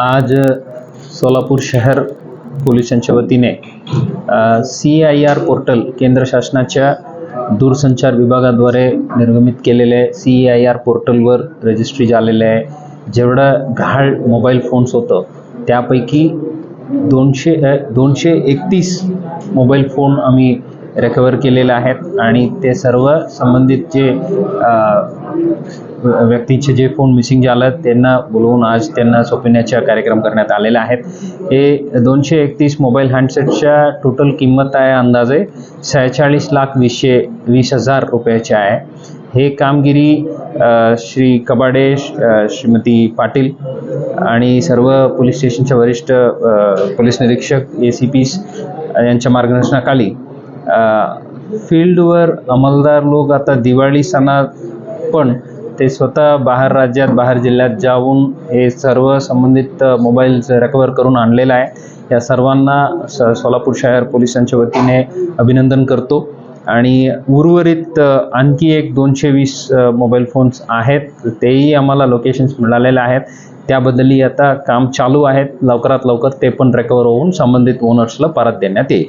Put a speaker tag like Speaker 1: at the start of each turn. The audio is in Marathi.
Speaker 1: आज सोलापूर शहर पोलिसांच्या वतीने सी आय आर पोर्टल केंद्र शासनाच्या दूरसंचार विभागाद्वारे निर्गमित केलेले सी आय आर पोर्टलवर रजिस्ट्री झालेले आहे. जेवढं घाळ मोबाईल फोन्स होतं त्यापैकी दोनशे दोनशे एकतीस मोबाईल फोन आम्ही रिकवर केलेले आहेत आणि ते सर्व संबंधित जे व्यक्तीचे जे फोन मिसिंग झालं त्यांना बोलवून आज त्यांना सोपविण्याचा कार्यक्रम करण्यात आलेला आहेत. हे दोनशे एकतीस मोबाईल हँडसेटच्या टोटल किंमत आहे अंदाजे सेहेचाळीस लाख वीसशे वीस हजार रुपयाचे आहे. हे कामगिरी श्री कबाडे श्रीमती पाटील आणि सर्व पोलीस स्टेशनच्या वरिष्ठ पोलीस निरीक्षक ए सी पीस यांच्या मार्गदर्शनाखाली फील्डवर अंमलदार लोक आता दिवाळी सणात पण ते स्वतः बाहेर राज्यात बाहेर जिल्ह्यात जाऊन हे सर्व संबंधित मोबाईल रेकवर करून आणलेलं आहे. या सर्वांना स सोलापूर शहर पोलिसांच्या वतीने अभिनंदन करतो. आणि उर्वरित आणखी एक दोनशे वीस मोबाईल फोन्स आहेत. तेही आम्हाला लोकेशन्स मिळालेले आहेत. त्याबद्दलही आता काम चालू आहेत. लवकरात लवकर ते पण रेकवर होऊन संबंधित ओनर्सला परत देण्यात येईल.